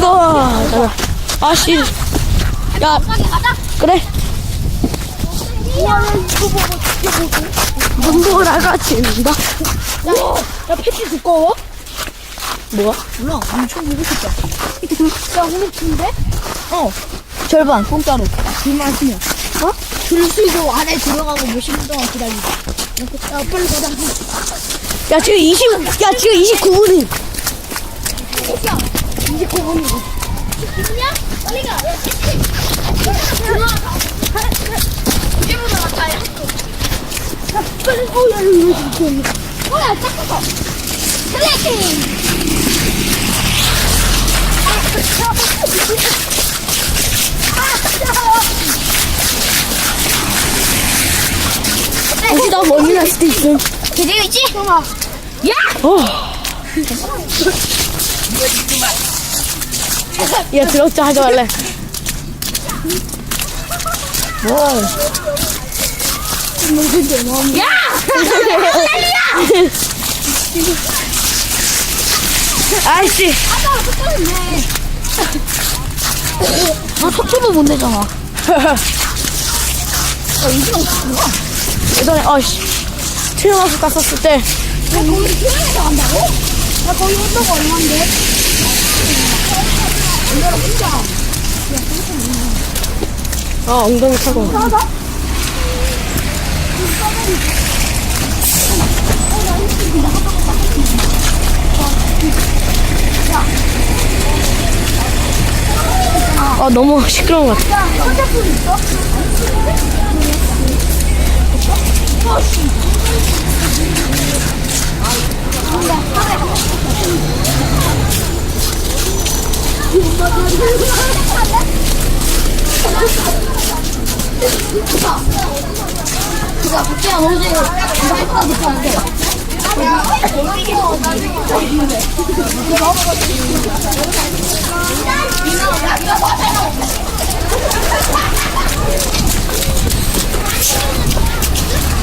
이거. 아씨. 야 그래. 눈보라가 진다. 야 패티 두꺼워? 뭐야? 몰라 엄청 무겁겠다 야 오늘 준대? 어 절반 공짜로 줄만 쓰면 어? 줄 쓰고 안에 들어가고 몇십 분 동안 기다리고 야 빨리 가자 야 지금 20. 야 지금 29분이. 29분이고 그냥 빨리 가. 야, 택시. 들어와서. 이제부터 나가야 빨리 어야 이거 이거 뭐야, 짝꿍. 나 멀미 날 수도 있음. 제대로 있지? 어. 야 드럽지 하지 말래. 아이씨. 아 속초도 못 내잖아 예전에 어씨 트레마스 갔었을 때 야 거기 수영해서 간다고? 야 거기 온도가 얼만데? 어, 엉덩이 타고. 아, 너무 시끄러운 것 같아. 야 밖에 안 오지 이거 할까 못하는데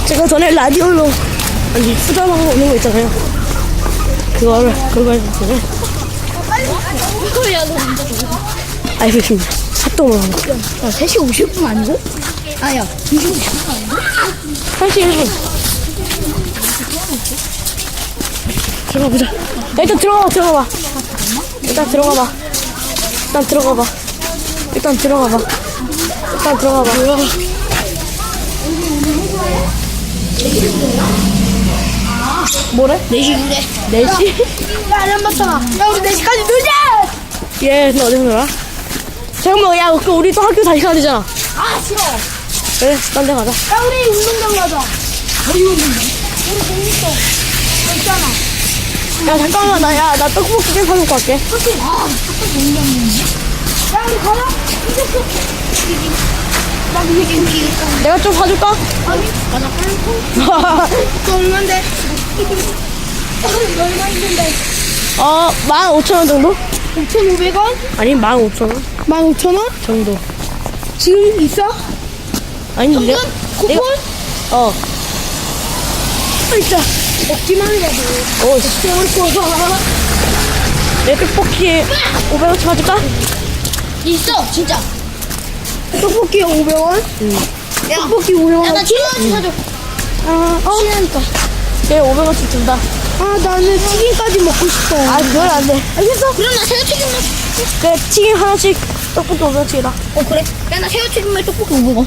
제가 전에 라디오로, 아니, 수다방 오는 거 있잖아요. 그거를, 그 거 했었어요. 알겠습니다. 합동을 하는 거. 야 3시 50분 아니고? 아 야 2시 50분 아니고? 사실, 들어가 보자. 야, 일단 들어가 봐, 들어가 봐. 일단 들어가 봐. 일단 들어가 봐. 일단 들어가 봐. 일단 들어가 봐. 뭐 래? 4시 그래 4시? 야 안 맞잖아 야 우리 4시까지 놀자 얘, 너 어디서 놀아? 잠깐만, 야, 그 우리 또 학교 다시 가야 되잖아. 아 싫어 야 그래, 딴데 가자. 우리 운동장 가자 어디 운동장? 우리 공립동 어, 있잖아 야, 잠깐만, 나, 야, 나 떡볶이 좀 사놓고 갈게. 그치? 아 학교 공립동이지 야 우리 가자 이제 나 이게 여기 있다 내가 좀 사줄까? 아니 가자 빨리 그 얼만데? 얼마 있는데 어, 15,000원 정도? 5,500원? 아니, 15,000원 15,000원? 정도. 지금 있어? 아니, 내가, 쿠폰? 내가, 어, 진짜 먹기만 해봐도 어, 씨. 좋을 거야 내 떡볶이 500원 사줄까? 있어, 진짜. 떡볶이 500원? 야, 떡볶이 500원 야, 나 치즈원치 사줘. 아, 어? 친하니까. 걔 500원씩 준다. 아 나는 튀김까지 먹고 싶어 아, 그건 안 돼. 알겠어? 그럼 나 새우튀김 먹 그래, 튀김 하나씩, 떡볶이 500원씩이다. 어, 그래? 야, 나 새우튀김에 떡볶이 500원.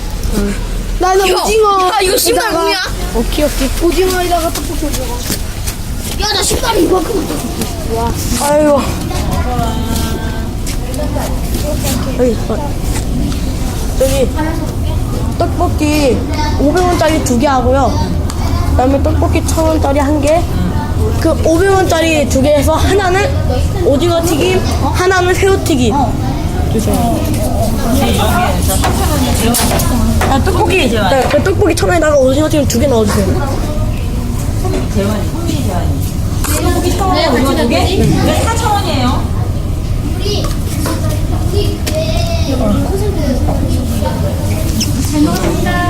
나는 야, 오징어 야, 이거 신발 뭐야? 오케이, 오케이. 오징어에다가 떡볶이 500원 야, 나 신발이 이만큼 있어. 아이고. 여기, 어. 여기, 떡볶이 500원짜리 두 개 하고요. 그 다음에 떡볶이 1000원짜리 한 개. 그 500원짜리 두 개에서 하나는 오징어 튀김, 하나는 새우 튀김. 주세요. 야, 떡볶이, 네, 그 떡볶이 천 원에다가 오징어 튀김 두 개 넣어주세요. 네, 같이 가. 네, 4,000원이에요. 야,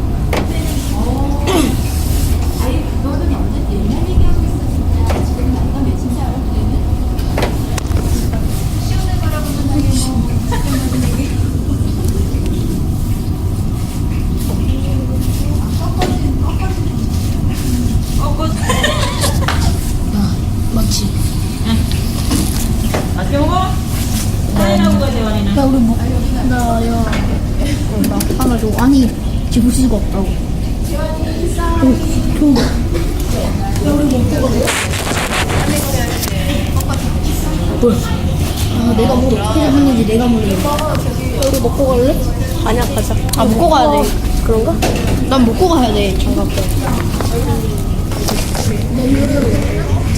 집을 수가 없다고 응, 좋은 거. 우리 먹고 갈래? 뭐야? 아 내가 뭐 어떻게 잡았는지 내가 모르겠어 먹고 갈래? 아니야, 가자. 아 먹고 가야 돼. 그런가? 난 먹고 가야 돼 장갑도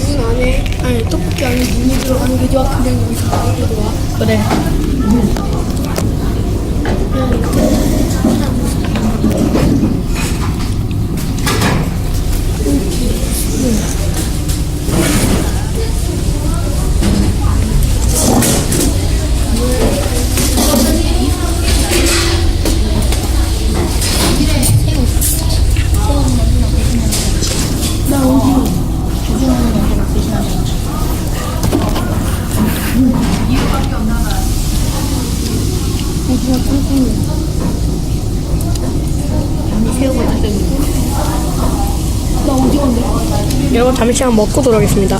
눈 안에, 아니, 떡볶이 안에 눈이 들어가는 게 좋아? 그냥 여기서 나오는 게 좋아? 그래 여러분, 잠시만 먹고 돌아오겠습니다.